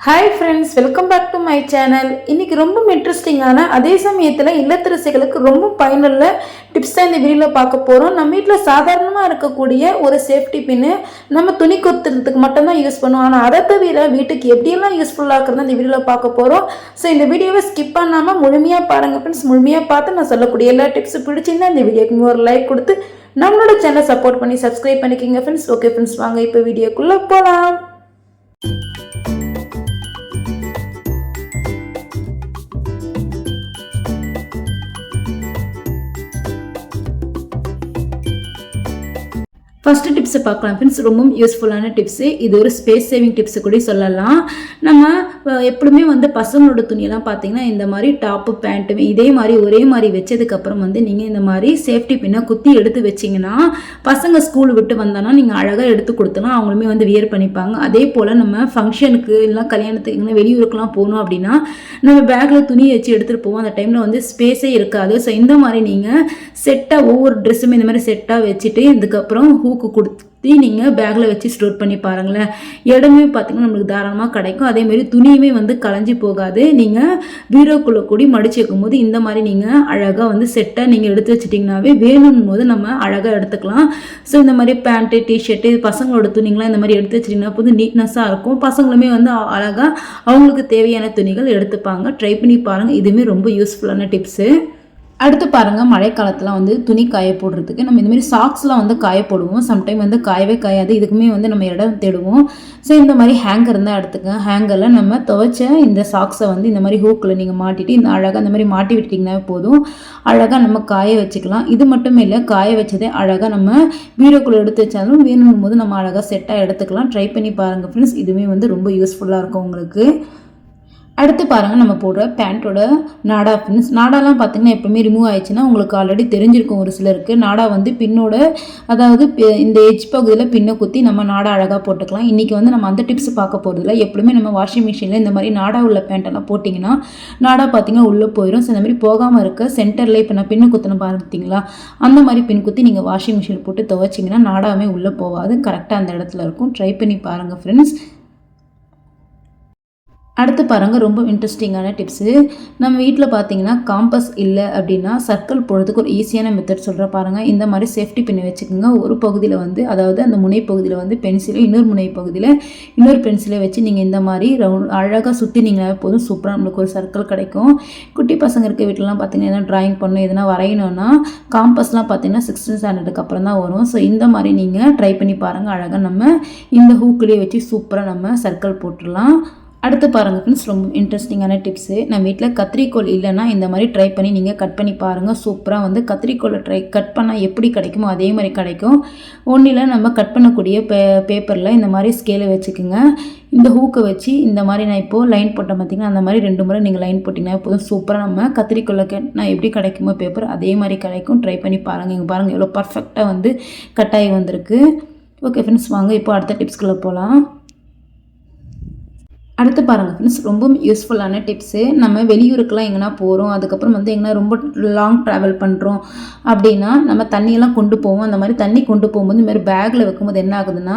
Hi friends welcome back to my channel இன்னைக்கு ரொம்ப இன்ட்ரெஸ்டிங்கான அதே சமயத்தில் இல்லத்தரசிகளுக்கு ரொம்ப பயனுள்ள டிப்ஸ் தான் இந்த வீடியோவில் பார்க்க போகிறோம் நம்ம வீட்டில் சாதாரணமாக இருக்கக்கூடிய ஒரு சேஃப்டி பின்னு நம்ம துணி கொத்துறதுக்கு மட்டும்தான் யூஸ் பண்ணுவோம். ஆனால் அதை தவிர வீட்டுக்கு எப்படியெல்லாம் யூஸ்ஃபுல்லாக இருக்கிறது இந்த வீடியோவில் பார்க்க போகிறோம் ஸோ இந்த வீடியோவை ஸ்கிப் பண்ணாமல் முழுமையாக பாருங்கள் ஃப்ரெண்ட்ஸ் முழுமையாக பார்த்து நான் சொல்லக்கூடிய எல்லா டிப்ஸும் பிடிச்சிருந்தா இந்த வீடியோக்கு ஒரு லைக் கொடுத்து நம்மளோட சேனலை சப்போர்ட் பண்ணி சப்ஸ்கிரைப் பண்ணிக்கிங்க ஃப்ரெண்ட்ஸ் ஓகே ஃப்ரெண்ட்ஸ் வாங்க இப்போ வீடியோக்குள்ளே போகலாம் ஃபஸ்ட்டு டிப்ஸை பார்க்கலாம் ஃப்ரெண்ட்ஸ் ரொம்ப யூஸ்ஃபுல்லான டிப்ஸு இது ஒரு ஸ்பேஸ் சேவிங் டிப்ஸு கூட சொல்லலாம். நம்ம எப்பவுமே வந்து பசங்களோட துணியெல்லாம் பார்த்தீங்கன்னா இந்த மாதிரி டாப்பு பேண்ட்டு இதே மாதிரி ஒரே மாதிரி வச்சதுக்கப்புறம் வந்து நீங்கள் இந்த மாதிரி சேஃப்டி பின்னை குத்தி எடுத்து வச்சிங்கன்னா பசங்க ஸ்கூல் விட்டு வந்தானா நீங்கள் அழகாக எடுத்து கொடுத்தனா அவங்களுமே வந்து வியர் பண்ணிப்பாங்க. அதே போல் நம்ம ஃபங்க்ஷனுக்கு இல்லைனா கல்யாணத்துக்கு எங்கன்னா வெளியூருக்குலாம் போகணும் அப்படின்னா நம்ம பேக்கில் துணி வச்சு எடுத்துகிட்டு போவோம். அந்த டைமில் வந்து ஸ்பேஸே இருக்காது. ஸோ இந்த மாதிரி நீங்கள் செட்டாக ஒவ்வொரு ட்ரெஸ்ஸுமே இந்த மாதிரி செட்டாக வச்சுட்டு இதுக்கப்புறம் ஹூக்கு கொடுத்து நீங்கள் பேக்கில் வச்சு ஸ்டோர் பண்ணி பாருங்களேன். இடமே பார்த்தீங்கன்னா நம்மளுக்கு தாராளமாக கிடைக்கும். அதே மாதிரி துணியுமே வந்து களைஞ்சி போகாது. நீங்கள் பீரோக்குள்ளே கூடி மடிச்சு வைக்கும் போது இந்த மாதிரி நீங்கள் அழகாக வந்து செட்டாக நீங்கள் எடுத்து வச்சிட்டிங்கனாவே வேணும் போது நம்ம அழகாக எடுத்துக்கலாம். ஸோ இந்த மாதிரி பேண்ட்டு டிஷர்ட்டு பசங்களோட துணிங்களாம் இந்த மாதிரி எடுத்து வச்சிட்டிங்கன்னா போது நீட்னஸாக இருக்கும். பசங்களுமே வந்து அழகாக அவங்களுக்கு தேவையான துணிகள் எடுத்துப்பாங்க. ட்ரை பண்ணி பாருங்கள் இதுவுமே ரொம்ப யூஸ்ஃபுல்லான டிப்ஸு அடுத்து பாருங்கள் மழைக்காலத்தில் வந்து துணி காய போடுறதுக்கு நம்ம இந்த மாதிரி சாக்ஸ்லாம் வந்து காய போடுவோம். சம்டைம் வந்து காயவே காயாது. இதுக்குமே வந்து நம்ம இடம் தேடுவோம். ஸோ இந்த மாதிரி ஹேங்கர் இருந்தால் எடுத்துக்க ஹேங்கரில் நம்ம துவைச்ச இந்த சாக்ஸை வந்து இந்த மாதிரி ஹூக்கில் நீங்கள் மாட்டிட்டு இந்த அழகாக இந்த மாதிரி மாட்டி விட்டிங்கன்னா போதும். அழகாக நம்ம காய வச்சுக்கலாம். இது மட்டுமே இல்லை காய வச்சதே அழகாக நம்ம வீடியோக்குள்ளே எடுத்து வச்சாலும் வேணும் போது நம்ம அழகாக செட்டாக எடுத்துக்கலாம். ட்ரை பண்ணி பாருங்கள் ஃப்ரெண்ட்ஸ் இதுவுமே வந்து ரொம்ப யூஸ்ஃபுல்லாக இருக்கும் உங்களுக்கு. அடுத்து பாருங்கள் நம்ம போடுற பேண்ட்டோட நாடா பின்ஸ் நாடாலாம் பார்த்தீங்கன்னா எப்பவுமே ரிமூவ் ஆயிடுச்சுன்னா உங்களுக்கு ஆல்ரெடி தெரிஞ்சிருக்கும் ஒரு சிலருக்கு. நாடா வந்து பின்னோட அதாவது இந்த எஜ் பகுதியில் பின்னை குத்தி நம்ம நாடா அழகாக போட்டுக்கலாம். இன்றைக்கி வந்து நம்ம அந்த டிப்ஸ் பார்க்க போகிறதில்ல எப்பவுமே நம்ம வாஷிங் மிஷினில் இந்த மாதிரி நாடா உள்ள பேண்ட்டெல்லாம் போட்டிங்கன்னா நாடா பார்த்தீங்கன்னா உள்ளே போயிடும் ஸோ இந்த மாதிரி போகாமல் இருக்க சென்டரில் இப்போ நான் பின்னு குத்தின பார்த்தீங்களா அந்த மாதிரி பின் குத்தி நீங்கள் வாஷிங் மிஷினில் போட்டு துவைச்சிங்கன்னா நாடாவே உள்ளே போகாது. கரெக்டாக அந்த இடத்துல இருக்கும். ட்ரை பண்ணி பாருங்கள் ஃப்ரெண்ட்ஸ் அடுத்து பாருங்கள் ரொம்ப இன்ட்ரெஸ்டிங்கான டிப்ஸு நம்ம வீட்டில் பார்த்தீங்கன்னா காம்பஸ் இல்லை அப்படின்னா சர்க்கிள் போடுறதுக்கு ஒரு ஈஸியான மெத்தட் சொல்கிற பாருங்கள் இந்த மாதிரி சேஃப்டி பின் வச்சுக்கோங்க. ஒரு பகுதியில் வந்து அதாவது அந்த முனை பகுதியில் வந்து பென்சிலை இன்னொரு முனை பகுதியில் இன்னொரு பென்சிலை வச்சு நீங்கள் இந்த மாதிரி ரவுண்ட் அழகாக சுற்றினீங்கனாவே போதும். சூப்பராக நம்மளுக்கு ஒரு சர்க்கிள் கிடைக்கும். குட்டி பசங்க இருக்க வீட்டிலலாம் பார்த்தீங்கன்னா எதனா ட்ராயிங் பண்ணணும் எதனா வரையணும்னா காம்பஸ்லாம் பார்த்தீங்கன்னா சிக்ஸ்த் ஸ்டாண்டர்டுக்கு அப்புறம் தான் வரும். ஸோ இந்த மாதிரி நீங்கள் ட்ரை பண்ணி பாருங்கள் அழகாக நம்ம இந்த ஹூக்கிலேயே வச்சு சூப்பராக நம்ம சர்க்கிள் போட்டுடலாம். அடுத்து பாருங்கள் ஃப்ரெண்ட்ஸ் ரொம்ப இன்ட்ரெஸ்டிங்கான டிப்ஸு நம்ம வீட்டில் கத்திரிக்கோல் இல்லைன்னா இந்த மாதிரி ட்ரை பண்ணி நீங்கள் கட் பண்ணி பாருங்கள் சூப்பராக வந்து கத்திரிக்கோளை ட்ரை கட் பண்ணால் எப்படி கிடைக்குமோ அதே மாதிரி கிடைக்கும். ஒன்றில் நம்ம கட் பண்ணக்கூடிய பே பேப்பரில் இந்த மாதிரி ஸ்கேலை வச்சுக்கோங்க. இந்த ஹூக்கை வச்சு இந்த மாதிரி நான் இப்போது லைன் போட்டேன் பார்த்தீங்கன்னா அந்த மாதிரி ரெண்டு முறை நீங்கள் லைன் போட்டிங்கன்னா போதும். சூப்பராக நம்ம கத்திரிக்கோலை நான் எப்படி கிடைக்குமோ பேப்பர் அதே மாதிரி கிடைக்கும். ட்ரை பண்ணி பாருங்கள் இங்கே பாருங்கள் எவ்வளோ பர்ஃபெக்டாக வந்து கட்டாயி வந்திருக்கு. ஓகே ஃப்ரெண்ட்ஸ் வாங்க இப்போ அடுத்த டிப்ஸ்குள்ளே போகலாம் அடுத்து பாருங்கள் ஃப்ரெண்ட்ஸ் ரொம்ப யூஸ்ஃபுல்லான டிப்ஸு நம்ம வெளியூருக்கெலாம் எங்கன்னா போகிறோம் அதுக்கப்புறம் வந்து எங்கன்னா ரொம்ப லாங் ட்ராவல் பண்ணுறோம் அப்படின்னா நம்ம தண்ணியெல்லாம் கொண்டு போவோம். அந்த மாதிரி தண்ணி கொண்டு போகும்போது இந்த மாதிரி பேக்கில் வைக்கும்போது என்ன ஆகுதுன்னா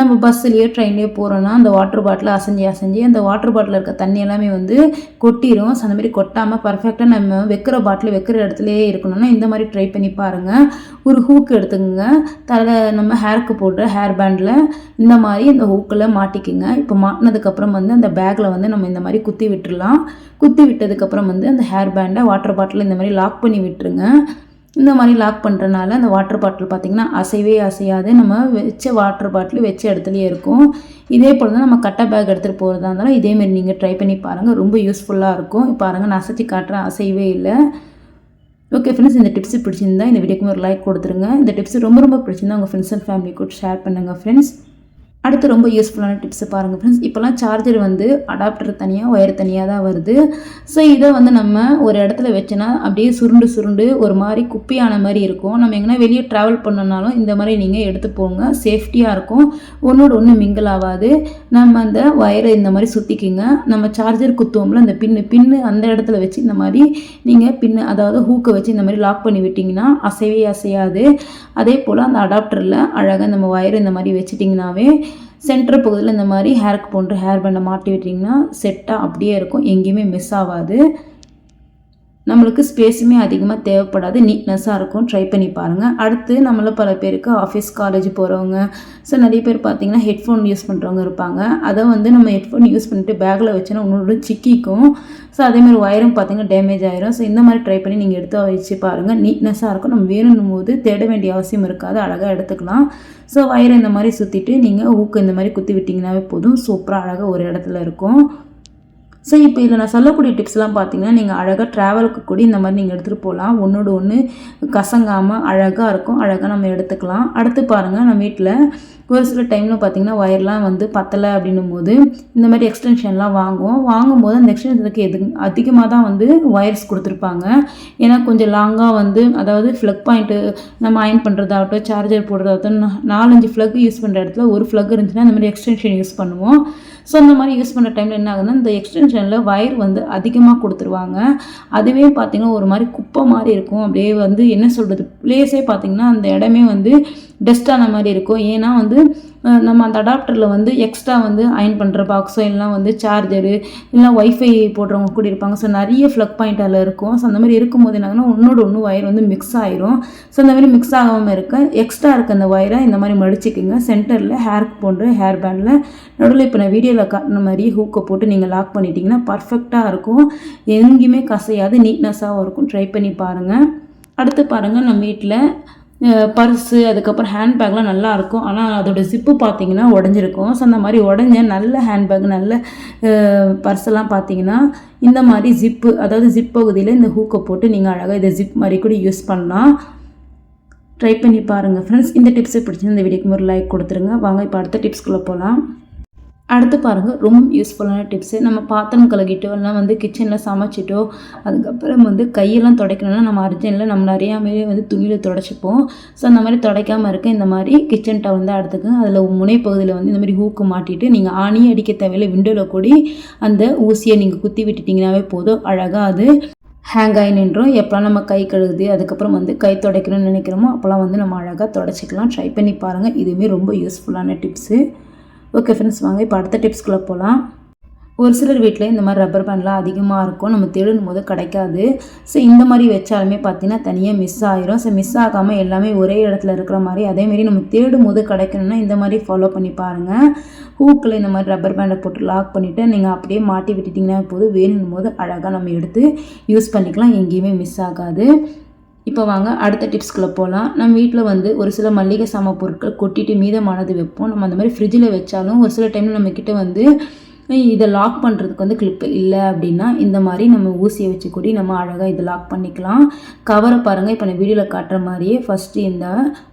நம்ம பஸ்ஸுலேயோ ட்ரெயின்லேயோ போகிறோன்னா அந்த வாட்டர் பாட்டில் அசைஞ்சு அசைஞ்சு அந்த வாட்டர் பாட்டில் இருக்க தண்ணி எல்லாமே வந்து கொட்டிடும் ஸோ அந்த மாதிரி கொட்டாமல் பர்ஃபெக்டாக நம்ம வைக்கிற பாட்டில் வைக்கிற இடத்துலையே இருக்கணும்னா இந்த மாதிரி ட்ரை பண்ணி பாருங்கள் ஒரு ஹூக் எடுத்துக்கோங்க. தலை நம்ம ஹேருக்கு போடுற ஹேர் பேண்டில் இந்த மாதிரி இந்த ஹூக்கில் மாட்டிக்குங்க. இப்போ மாட்டினதுக்கப்புறம் வந்து அந்த பேக்கில் வந்து நம்ம இந்த மாதிரி குத்தி விட்டுடலாம் குத்தி விட்டதுக்கப்புறம் வந்து அந்த ஹேர் பேண்டை வாட்டர் பாட்டில் இந்த மாதிரி லாக் பண்ணி விட்டுருங்க. இந்த மாதிரி லாக் பண்ணுறனால அந்த வாட்டர் பாட்டில் பார்த்திங்கன்னா அசைவே அசையாது. நம்ம வச்ச வாட்டர் பாட்டில் வச்ச இடத்துலையே இருக்கும். இதே போல் தான் நம்ம கட்டை பேக் எடுத்துகிட்டு போகிறதா இருந்தாலும் இதேமாரி நீங்கள் ட்ரை பண்ணி பாருங்கள் ரொம்ப யூஸ்ஃபுல்லாக இருக்கும். பாருங்கள் நான் அசைச்சு காட்டுறேன். அசைவே இல்லை. ஓகே ஃப்ரெண்ட்ஸ் இந்த டிப்ஸ் பிடிச்சிருந்தா இந்த வீடியோக்கு ஒரு லைக் கொடுத்துருங்க. இந்த டிப்ஸ் ரொம்ப ரொம்ப பிடிச்சிருந்தா உங்கள் ஃப்ரெண்ட்ஸ் அண்ட் ஃபேமிலி கூட ஷேர் பண்ணுங்கள் ஃப்ரெண்ட்ஸ் அடுத்து ரொம்ப யூஸ்ஃபுல்லான டிப்ஸை பாருங்கள் ஃப்ரெண்ட்ஸ் இப்போலாம் சார்ஜர் வந்து அடாப்டர் தனியாக ஒயர் தனியாக தான் வருது. ஸோ இதை வந்து நம்ம ஒரு இடத்துல வச்சோன்னா அப்படியே சுருண்டு சுருண்டு ஒரு மாதிரி குப்பியான மாதிரி இருக்கும். நம்ம எங்கன்னா வெளியே ட்ராவல் பண்ணனாலும் இந்த மாதிரி நீங்கள் எடுத்து போங்க. சேஃப்டியாக இருக்கும். ஒன்றோட ஒன்று மிங்கிள் ஆகாது. நம்ம அந்த ஒயரை இந்த மாதிரி சுற்றிக்கிங்க நம்ம சார்ஜர் குத்துவோம்ல அந்த பின்னு பின்னு அந்த இடத்துல வச்சு இந்த மாதிரி நீங்கள் பின்னு அதாவது ஹூக்கை வச்சு இந்த மாதிரி லாக் பண்ணி விட்டிங்கன்னா அசைவே அசையாது. அதே போல் அந்த அடாப்டரில் அழகாக நம்ம ஒயர் இந்த மாதிரி வச்சிட்டிங்கனாவே சென்டர் பகுதியில் இந்த மாதிரி ஹேருக்கு போன்ற ஹேர் பேண்டை மாட்டி விட்டிங்கன்னா செட்டாக அப்படியே இருக்கும். எங்கேயுமே மிஸ் ஆகாது. நம்மளுக்கு ஸ்பேஸுமே அதிகமாக தேவைப்படாது நீட்னஸாக இருக்கும். ட்ரை பண்ணி பாருங்கள் அடுத்து நம்மள பல பேருக்கு ஆஃபீஸ் காலேஜ் போகிறவங்க ஸோ நிறைய பேர் பார்த்தீங்கன்னா ஹெட்ஃபோன் யூஸ் பண்ணுறவங்க இருப்பாங்க. அதை வந்து நம்ம ஹெட்ஃபோன் யூஸ் பண்ணிட்டு பேக்கில் வச்சோன்னா இன்னொரு சிக்கிக்கும். ஸோ அதேமாதிரி ஒயரும் பார்த்தீங்கன்னா டேமேஜ் ஆயிரும். ஸோ இந்த மாதிரி ட்ரை பண்ணி நீங்கள் எடுத்து வச்சு பாருங்கள் நீட்னஸாக இருக்கும். நம்ம வேணும்னும் போது தேட வேண்டிய அவசியம் இருக்காது. அழகாக எடுத்துக்கலாம். ஸோ வயரை இந்த மாதிரி சுற்றிட்டு நீங்கள் ஊக்கு இந்த மாதிரி குத்தி விட்டிங்கனாவே போதும். சூப்பராக அழகாக ஒரு இடத்துல இருக்கும். ஸோ இப்போ இதில் நான் சொல்லக்கூடிய டிப்ஸ்லாம் பார்த்தீங்கன்னா நீங்கள் அழகாக ட்ராவலுக்கு கூட இந்த மாதிரி நீங்கள் எடுத்துகிட்டு போகலாம் ஒன்றோட ஒன்று கசங்காமல் அழகாக இருக்கும். அழகாக நம்ம எடுத்துக்கலாம். அடுத்து பாருங்கள் நம்ம வீட்டில் ஒரு சில டைமில் பார்த்தீங்கன்னா ஒயர்லாம் வந்து பத்தலை அப்படின்னும் போது இந்த மாதிரி எக்ஸ்டென்ஷன்லாம் வாங்குவோம். வாங்கும்போது அந்த எக்ஸ்டென்ஷனுக்கு எது அதிகமாக தான் வந்து ஒயர்ஸ் கொடுத்துருப்பாங்க. ஏன்னா கொஞ்சம் லாங்காக வந்து அதாவது ஃப்ளக் பாயிண்ட்டு நம்ம அயன் பண்ணுறதாகட்டும் சார்ஜர் போடுறதாகட்டும் நாலஞ்சு ஃப்ளக் யூஸ் பண்ணுற இடத்துல ஒரு ஃப்ளக் இருந்துச்சுன்னா இந்த மாதிரி எக்ஸ்டென்ஷன் யூஸ் பண்ணுவோம். ஸோ அந்த மாதிரி யூஸ் பண்ணுற டைமில் என்ன ஆகுதுன்னா இந்த எக்ஸ்டென்ஷனில் வயர் வந்து அதிகமாக கொடுத்துருவாங்க. அதுவே பார்த்திங்கன்னா ஒரு மாதிரி குப்பை மாதிரி இருக்கும். அப்படியே வந்து என்ன சொல்கிறது ப்ளேஸே பார்த்திங்கன்னா அந்த இடமே வந்து டஸ்டான மாதிரி இருக்கும். ஏன்னா வந்து நம்ம அந்த அடாப்டரில் வந்து எக்ஸ்ட்ரா வந்து அயன் பண்ணுற பாக்ஸோ இல்லைனா வந்து சார்ஜரு இல்லைனா ஒய்ஃபை போடுறவங்க கூட இருப்பாங்க. ஸோ நிறைய ஃப்ளக் பாயிண்ட் அதில் இருக்கும். ஸோ அந்த மாதிரி இருக்கும்போது என்னாகனா ஒன்றோட ஒன்று ஒயர் வந்து மிக்ஸ் ஆயிரும். ஸோ அந்த மாதிரி மிக்ஸ் ஆகாமல் இருக்க எக்ஸ்ட்ரா இருக்க அந்த ஒயரை இந்த மாதிரி மடிச்சிக்கோங்க. சென்டரில் ஹேர் போன்ற ஹேர் பேண்டில் நடுவில் இப்போ நான் வீடியோவில் காட்டின மாதிரி ஹூக்கை போட்டு நீங்கள் லாக் பண்ணிட்டீங்கன்னா பர்ஃபெக்டாக இருக்கும். எங்கேயுமே கசையாது நீட்னஸாகவும் இருக்கும். ட்ரை பண்ணி பாருங்கள் அடுத்து பாருங்கள் நம்ம வீட்டில் பர்ஸு அதுக்கப்புறம் ஹேண்ட்பேக்லாம் நல்லா இருக்கும் ஆனால் அதோட ஜிப்பு பார்த்தீங்கன்னா உடஞ்சிருக்கும். ஸோ அந்த மாதிரி உடஞ்ச நல்ல ஹேண்ட்பேக் நல்ல பர்ஸெல்லாம் பார்த்தீங்கன்னா இந்த மாதிரி ஜிப்பு அதாவது ஜிப் பகுதியில் இந்த ஹூக்கை போட்டு நீங்கள் அழகாக இதை ஜிப் மாதிரி கூட யூஸ் பண்ணலாம். ட்ரை பண்ணி பாருங்கள் ஃப்ரெண்ட்ஸ் இந்த டிப்ஸை பிடிச்சி இந்த வீடியோக்கு ஒரு லைக் கொடுத்துருங்க. வாங்க இப்போ அடுத்த டிப்ஸ்குள்ளே போகலாம் அடுத்து பாருங்கள் ரொம்ப யூஸ்ஃபுல்லான டிப்ஸு நம்ம பாத்திரம் கழுகிட்டோ இல்லை வந்து கிச்சனில் சமைச்சிட்டோ அதுக்கப்புறம் வந்து கையெல்லாம் துடைக்கணும்னா நம்ம அர்ஜென்ட்டில் நம்ம நிறையாமே வந்து துணியில் துடைச்சிப்போம். ஸோ அந்த மாதிரி துடைக்காமல் இருக்க இந்த மாதிரி கிச்சன் டவ் தான் எடுத்துக்கோங்க. அதில் முனைப்பகுதியில் வந்து இந்த மாதிரி ஹூக்கு மாட்டிட்டு நீங்கள் ஆணி அடிக்க தேவையில்லை விண்டோவில் கூடி அந்த ஊசியை நீங்கள் குத்தி விட்டுட்டிங்கனாவே போதும். அழகாக அது ஹேங் ஆகி நின்றோம். எப்போலாம் நம்ம கை கழுகுது அதுக்கப்புறம் வந்து கை துடைக்கணும்னு நினைக்கிறோமோ அப்போலாம் வந்து நம்ம அழகாக துடைச்சிக்கலாம். ட்ரை பண்ணி பாருங்கள் இதுவுமே ரொம்ப யூஸ்ஃபுல்லான டிப்ஸு ஓகே ஃப்ரெண்ட்ஸ் வாங்க. இப்போ அடுத்த டிப்ஸ்குள்ளே போகலாம் ஒரு சிலர் வீட்டில் இந்த மாதிரி ரப்பர் பேண்ட்லாம் அதிகமாக இருக்கும். நம்ம தேடும் போது கிடைக்காது. ஸோ இந்த மாதிரி வச்சாலுமே பார்த்தீங்கன்னா தனியாக மிஸ் ஆகிரும் ஸோ மிஸ் ஆகாமல் எல்லாமே ஒரே இடத்துல இருக்கிற மாதிரி அதேமாரி நம்ம தேடும் போது கிடைக்கணும்னா இந்த மாதிரி ஃபாலோ பண்ணி பாருங்கள் ஹூக்கில் இந்த மாதிரி ரப்பர் பேண்டை போட்டு லாக் பண்ணிவிட்டு நீங்கள் அப்படியே மாட்டி விட்டுட்டிங்கன்னா போது வேணும் போது அழகாக நம்ம எடுத்து யூஸ் பண்ணிக்கலாம். எங்கேயுமே மிஸ் ஆகாது. இப்போ வாங்க அடுத்த டிப்ஸ்குள்ளே போகலாம் நம்ம வீட்டில் வந்து ஒரு சில மல்லிகை சாம பொருட்கள் கொட்டிட்டு மீதமானது வைப்போம். நம்ம அந்த மாதிரி ஃப்ரிட்ஜில் வச்சாலும் ஒரு சில டைமில் நம்மக்கிட்ட வந்து இதை லாக் பண்ணுறதுக்கு வந்து கிளிப்பு இல்லை அப்படின்னா இந்த மாதிரி நம்ம ஊசியை வச்சு கூடி நம்ம அழகாக இதை லாக் பண்ணிக்கலாம். கவரை பாருங்கள் இப்போ நான் வீடியோவில் காட்டுற மாதிரியே ஃபஸ்ட்டு இந்த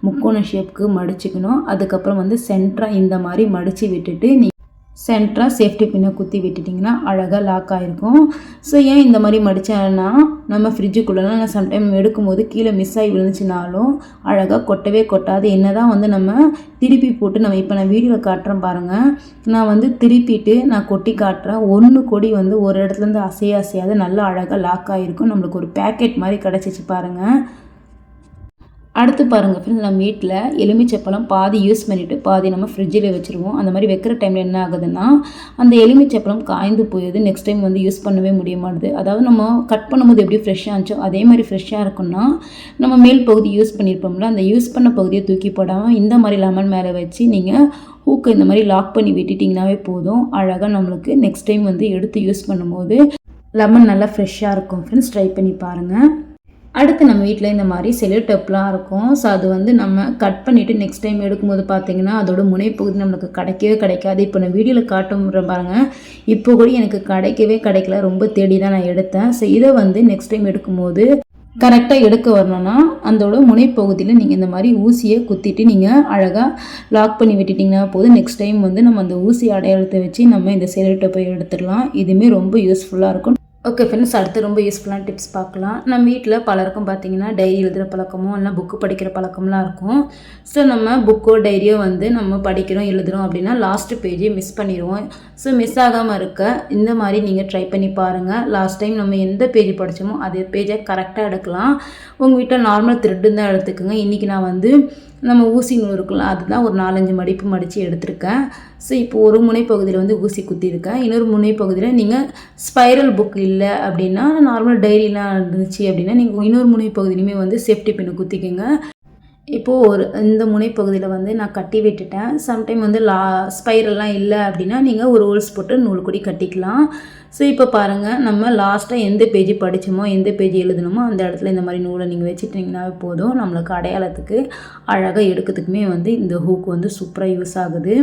முக்கோண ஷேப்புக்கு மடிச்சுக்கணும். அதுக்கப்புறம் வந்து சென்டராக இந்த மாதிரி மடித்து விட்டுட்டு நீ சென்டராக சேஃப்டி பின்னை குத்தி விட்டுட்டிங்கன்னா அழகாக லாக் ஆகிருக்கும் ஸோ ஏன் இந்த மாதிரி மடித்தேன்னா நம்ம ஃப்ரிட்ஜுக்குள்ளெலாம் நான் சம்டைம் எடுக்கும்போது கீழே மிஸ் ஆகி விழுந்துச்சுனாலும் அழகாக கொட்டவே கொட்டாது. என்ன தான் வந்து நம்ம திருப்பி போட்டு நம்ம இப்போ நான் வீடியோவில் காட்டுறேன் பாருங்கள் நான் வந்து திருப்பிட்டு நான் கொட்டி காட்டுறேன். ஒன்று கொடி வந்து ஒரு இடத்துலேருந்து அசைய அசையாது. நல்லா அழகாக லாக் ஆகிருக்கும் நம்மளுக்கு ஒரு பேக்கெட் மாதிரி கிடச்சிச்சு பாருங்கள் அடுத்து பாருங்கள் ஃப்ரெண்ட்ஸ் நம்ம வீட்டில் எலுமிச்சப்பழம் பாதி யூஸ் பண்ணிவிட்டு பாதி நம்ம ஃப்ரிட்ஜில் வச்சுருவோம். அந்த மாதிரி வைக்கிற டைமில் என்ன ஆகுதுன்னா அந்த எலுமிச்சப்பழம் காய்ந்து போயிடுது. நெக்ஸ்ட் டைம் வந்து யூஸ் பண்ணவே முடிய மாட்டுது. அதாவது நம்ம கட் பண்ணும்போது எப்படி ஃப்ரெஷ்ஷாக இருந்துச்சோ அதே மாதிரி ஃப்ரெஷ்ஷாக இருக்கும்னா நம்ம மேல் பகுதி யூஸ் பண்ணியிருப்போம்ல அந்த யூஸ் பண்ண பகுதியை தூக்கி போடாமல் இந்த மாதிரி லெமன் மேலே வச்சு நீங்கள் ஹூக்கை இந்த மாதிரி லாக் பண்ணி விட்டுட்டிங்கனாவே போதும். அழகாக நம்மளுக்கு நெக்ஸ்ட் டைம் வந்து எடுத்து யூஸ் பண்ணும்போது லெமன் நல்லா ஃப்ரெஷ்ஷாக இருக்கும். ஃப்ரெண்ட்ஸ் ட்ரை பண்ணி பாருங்கள் அடுத்து நம்ம வீட்டில் இந்த மாதிரி செல்லு டப்லாம் இருக்கும். ஸோ அது வந்து நம்ம கட் பண்ணிவிட்டு நெக்ஸ்ட் டைம் எடுக்கும்போது பார்த்தீங்கன்னா அதோட முனைப்பகுதி நம்மளுக்கு கிடைக்கவே கிடைக்காது. இப்போ நான் வீடியோவில் காட்டுற பாருங்கள் இப்போ கூட எனக்கு கிடைக்கவே கிடைக்கல. ரொம்ப தேடி தான் நான் எடுத்தேன். ஸோ இதை வந்து நெக்ஸ்ட் டைம் எடுக்கும்போது கரெக்டாக எடுக்க வரணும்னா அதோட முனைப்பகுதியில் நீங்கள் இந்த மாதிரி ஊசியை குத்திட்டு நீங்கள் அழகாக லாக் பண்ணி விட்டுட்டிங்கன்னா போதும். நெக்ஸ்ட் டைம் வந்து நம்ம அந்த ஊசி அடையாளத்தை வச்சு நம்ம இந்த செல்லு போய் எடுத்துடலாம். இதுவுமே ரொம்ப யூஸ்ஃபுல்லாக இருக்கும். ஓகே ஃப்ரெண்ட்ஸ் அடுத்து ரொம்ப யூஸ்ஃபுல்லான டிப்ஸ் பார்க்கலாம். நம்ம வீட்டில் பலருக்கும் பார்த்தீங்கன்னா டைரி எழுதுகிற பழக்கமோ இல்லை புக்கு படிக்கிற பழக்கம்லாம் இருக்கும். ஸோ நம்ம புக்கோ டைரியோ வந்து நம்ம படிக்கிறோம் எழுதுகிறோம் அப்படின்னா லாஸ்ட்டு பேஜே மிஸ் பண்ணிடுவோம் ஸோ மிஸ் ஆகாமல் இருக்க இந்த மாதிரி நீங்கள் ட்ரை பண்ணி பாருங்கள் லாஸ்ட் டைம் நம்ம எந்த பேஜ் படித்தோமோ அதே பேஜை கரெக்டாக எடுக்கலாம். உங்கள் வீட்டில் நார்மல் த்ரெட்டு தான் எடுத்துக்கோங்க. இன்றைக்கி நான் வந்து நம்ம ஊசி நூல் இருக்குல்ல அதுதான் ஒரு நாலஞ்சு மடிப்பு மடித்து எடுத்திருக்கேன். ஸோ இப்போ ஒரு முனைப்பகுதியில் வந்து ஊசி குத்திருக்கேன் இன்னொரு முனைப்பகுதியில் நீங்கள் ஸ்பைரல் புக் இல்லை அப்படின்னா நார்மல் டைரிலாம் இருந்துச்சு அப்படின்னா நீங்கள் இன்னொரு முனைப்பகுதியிலுமே வந்து சேஃப்டி பின்னு குத்திக்கோங்க. இப்போது ஒரு இந்த முனைப்பகுதியில் வந்து நான் கட்டி விட்டுட்டேன். சம்டைம் வந்து லா ஸ்பைரல்லாம் இல்லை அப்படின்னா நீங்கள் ஒரு ஹோல்ஸ் போட்டு நூல் கொடி கட்டிக்கலாம். ஸோ இப்போ பாருங்கள் நம்ம லாஸ்ட்டாக எந்த பேஜ் படித்தோமோ எந்த பேஜ் எழுதணுமோ அந்த இடத்துல இந்த மாதிரி நூலை நீங்கள் வச்சுட்டிங்கனாவே போதும். நம்மளுக்கு அடையாளத்துக்கு அழகாக எடுக்கிறதுக்குமே வந்து இந்த ஹூக் வந்து சூப்பராக யூஸ் ஆகுது.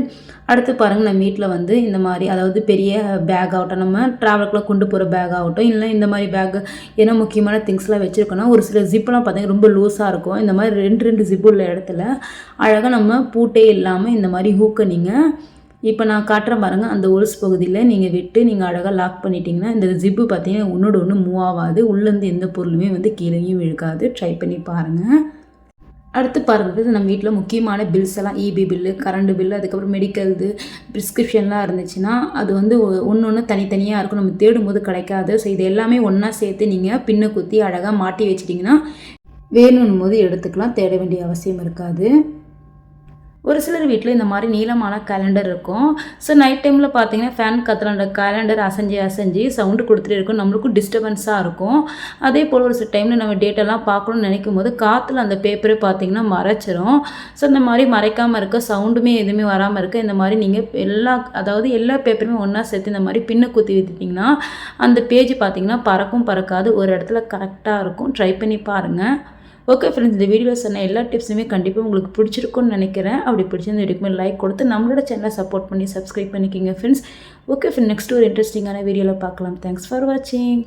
அடுத்து பாருங்கள் நம்ம வீட்டில் வந்து இந்த மாதிரி அதாவது பெரிய பேக் ஆகட்டும் நம்ம ட்ராவலுக்குலாம் கொண்டு போகிற பேக் ஆகட்டும் இல்லை இந்த மாதிரி பேக் ஏன்னா முக்கியமான திங்ஸ்லாம் வச்சுருக்கோன்னா ஒரு சில ஜிப்பெலாம் பார்த்தீங்கன்னா ரொம்ப லூஸாக இருக்கும். இந்த மாதிரி ரெண்டு ரெண்டு ஜிப்பு உள்ள இடத்துல அழகாக நம்ம பூட்டே இல்லாமல் இந்த மாதிரி ஹூக்கை நீங்கள் இப்போ நான் காட்டுறேன் பாருங்கள் அந்த ஒல்ஸ் பகுதியில் நீங்கள் விட்டு நீங்கள் அழகாக லாக் பண்ணிட்டீங்கன்னா இந்த ஜிப்பு பார்த்தீங்கன்னா ஒன்றோட ஒன்று மூவ் ஆகாது. உள்ளேருந்து எந்த பொருளுமே வந்து கீழேயும் இழுக்காது ட்ரை பண்ணி பாருங்கள் அடுத்து பாருங்கள் நம்ம வீட்டில் முக்கியமான பில்ஸ் எல்லாம் இபி பில்லு கரண்ட் பில்லு அதுக்கப்புறம் மெடிக்கல்து ப்ரிஸ்கிரிப்ஷன்லாம் இருந்துச்சுன்னா அது வந்து ஒன்று ஒன்று தனித்தனியாக இருக்கும். நம்ம தேடும்போது கிடைக்காது. ஸோ இது எல்லாமே ஒன்றா சேர்த்து நீங்கள் பின்ன குத்தி அழகாக மாட்டி வச்சிட்டிங்கன்னா வேணும்னு போது எடுத்துக்கலாம். தேட வேண்டிய அவசியம் இருக்காது. ஒரு சிலர் வீட்டில் இந்த மாதிரி நீளமான கேலண்டர் இருக்கும். ஸோ நைட் டைமில் பார்த்தீங்கன்னா ஃபேன் கத்துற கேலண்டர் அசைஞ்சு அசைஞ்சு சவுண்டு கொடுத்துட்டே இருக்கும். நம்மளுக்கும் டிஸ்டர்பன்ஸாக இருக்கும். அதே போல் ஒரு சில டைமில் நம்ம டேட்டெல்லாம் பார்க்கணும்னு நினைக்கும் போது காற்றுல அந்த பேப்பரே பார்த்தீங்கன்னா மறைச்சிரும். ஸோ இந்த மாதிரி மறைக்காமல் இருக்க சவுண்டுமே எதுவுமே வராமல் இருக்க இந்த மாதிரி நீங்கள் எல்லா அதாவது எல்லா பேப்பருமே ஒன்றா சேர்த்து இந்த மாதிரி பின்ன குத்தி விட்டுட்டிங்கன்னா அந்த பேஜ் பார்த்தீங்கன்னா பறக்கும் பறக்காது. ஒரு இடத்துல கரெக்டாக இருக்கும். ட்ரை பண்ணி பாருங்கள் ஓகே ஃப்ரெண்ட்ஸ் இந்த வீடியோவில் சொன்ன எல்லா டிப்ஸுமே கண்டிப்பாக உங்களுக்கு பிடிச்சிருக்கும்னு நினைக்கிறேன். அப்படி பிடிச்சிருந்த வீடியோக்குமே லைக் கொடுத்து நம்மளோட சேனலை சப்போர்ட் பண்ணி சப்ஸ்கிரைப் பண்ணிக்கிங்க ஃப்ரெண்ட்ஸ் ஓகே ஃப்ரெண்ட் நெக்ஸ்ட் ஒரு இன்ட்ரெஸ்டிங்கான வீடியோவில் பார்க்கலாம். தேங்க்ஸ் ஃபார் வாட்சிங்